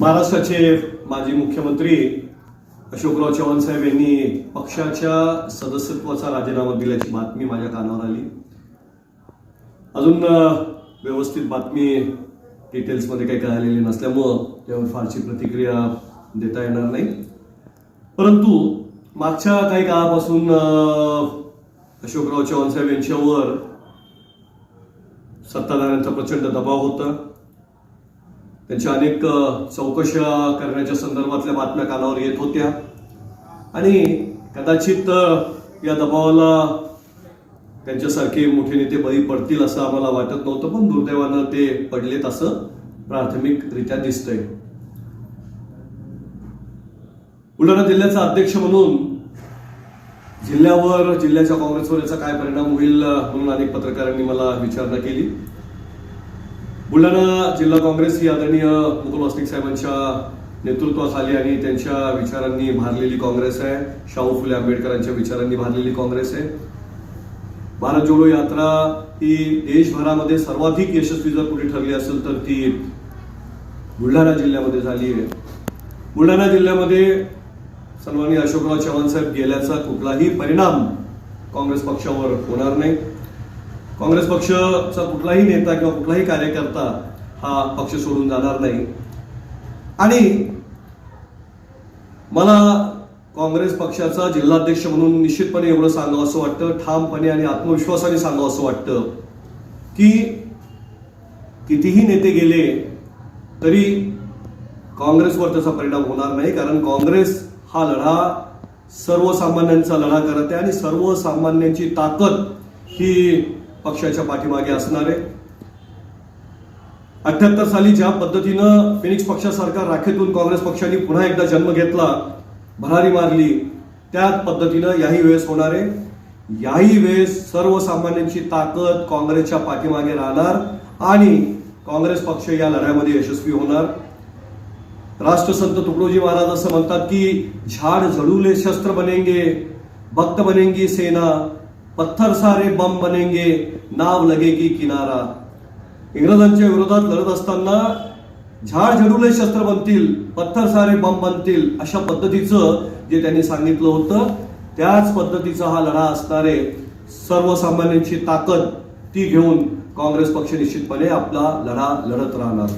महाराष्ट्राचे माजी मुख्यमंत्री अशोकराव चव्हाण साहेब यांनी पक्षाच्या सदस्यत्वाचा राजीनामा दिल्याची बातमी माझ्या कानावर आली. अजून व्यवस्थित बातमी डिटेल्समध्ये काही कळालेली नसल्यामुळं त्यावर फारशी प्रतिक्रिया देता येणार नाही. परंतु मागच्या काही काळापासून अशोकराव चव्हाण साहेब यांच्यावर सत्ताधाऱ्यांचा प्रचंड दबाव होता. त्यांच्या अनेक चौकशा करण्याच्या संदर्भातल्या बातम्या कानावर येत होत्या. आणि कदाचित या दबावाला त्यांच्यासारखे मोठे नेते बळी पडतील असं आम्हाला वाटत नव्हतं पण दुर्दैवानं ते पडलेत असं प्राथमिकरित्या दिसतंय. बुलढाणा जिल्ह्याचा अध्यक्ष म्हणून जिल्ह्यावर जिल्ह्याच्या काँग्रेसवर याचा काय परिणाम होईल म्हणून अनेक पत्रकारांनी मला विचारणा केली. बुलढाणा जिल्हा काँग्रेस ही आदरणीय मुकुल वासनिक साहेबांच्या नेतृत्वाखाली आणि त्यांच्या विचारांनी भारलेली काँग्रेस आहे. शाहू फुले आंबेडकरांच्या विचारांनी भारलेली काँग्रेस आहे. भारत जोडो यात्रा ही देशभरामध्ये सर्वाधिक यशस्वी जर कुठे ठरली असेल तर ती बुलढाणा जिल्ह्यामध्ये झाली आहे. बुलढाणा जिल्ह्यामध्ये सर्वांनी अशोकराव चव्हाण साहेब गेल्याचा कुठलाही परिणाम काँग्रेस पक्षावर होणार नाही. काँग्रेस पक्षाचा कुठलाही नेता किंवा कुठलाही कार्यकर्ता हा पक्ष सोडून जाणार नाही. आणि मला काँग्रेस पक्षाचा जिल्हाध्यक्ष म्हणून निश्चितपणे एवढं सांगावं असं वाटतं ठामपणे आणि आत्मविश्वासाने सांगावं असं वाटतं की कितीही नेते गेले तरी काँग्रेसवर त्याचा परिणाम होणार नाही कारण काँग्रेस हा लढा सर्वसामान्यांचा लढा करत आहे आणि सर्वसामान्यांची ताकद ही पक्षाच्या पाठीमागे असणार आहे. अठ्याहत्तर साली ज्या पद्धतीनं फिनिक्स पक्षासारखा राखेतून काँग्रेस पक्षाने पुन्हा एकदा जन्म घेतला भरारी मारली त्याच पद्धतीनं याही वेळेस होणार आहे. याही वेळेस सर्वसामान्यांची ताकद काँग्रेसच्या पाठीमागे राहणार आणि काँग्रेस पक्ष या लढ्यामध्ये यशस्वी होणार. राष्ट्रसंत तुकडोजी महाराज असं म्हणतात की झाड झडूले शस्त्र बनेंगे भक्त बनेंगी सेना पत्थर सारे बम बनेंगे नाव लगेगी किनारा। इंग्रजांच्या विरोधात लढत असताना झाड झडूले शस्त्र बनतील पत्थर सारे बम बनतील अशा पद्धतीचं जे त्यांनी सांगितलं होतं त्याच पद्धतीचा हा लढा असणारे सर्वसामान्यांची ताकद ती घेऊन काँग्रेस पक्ष निश्चितपणे आपला लढा लढत राहणार.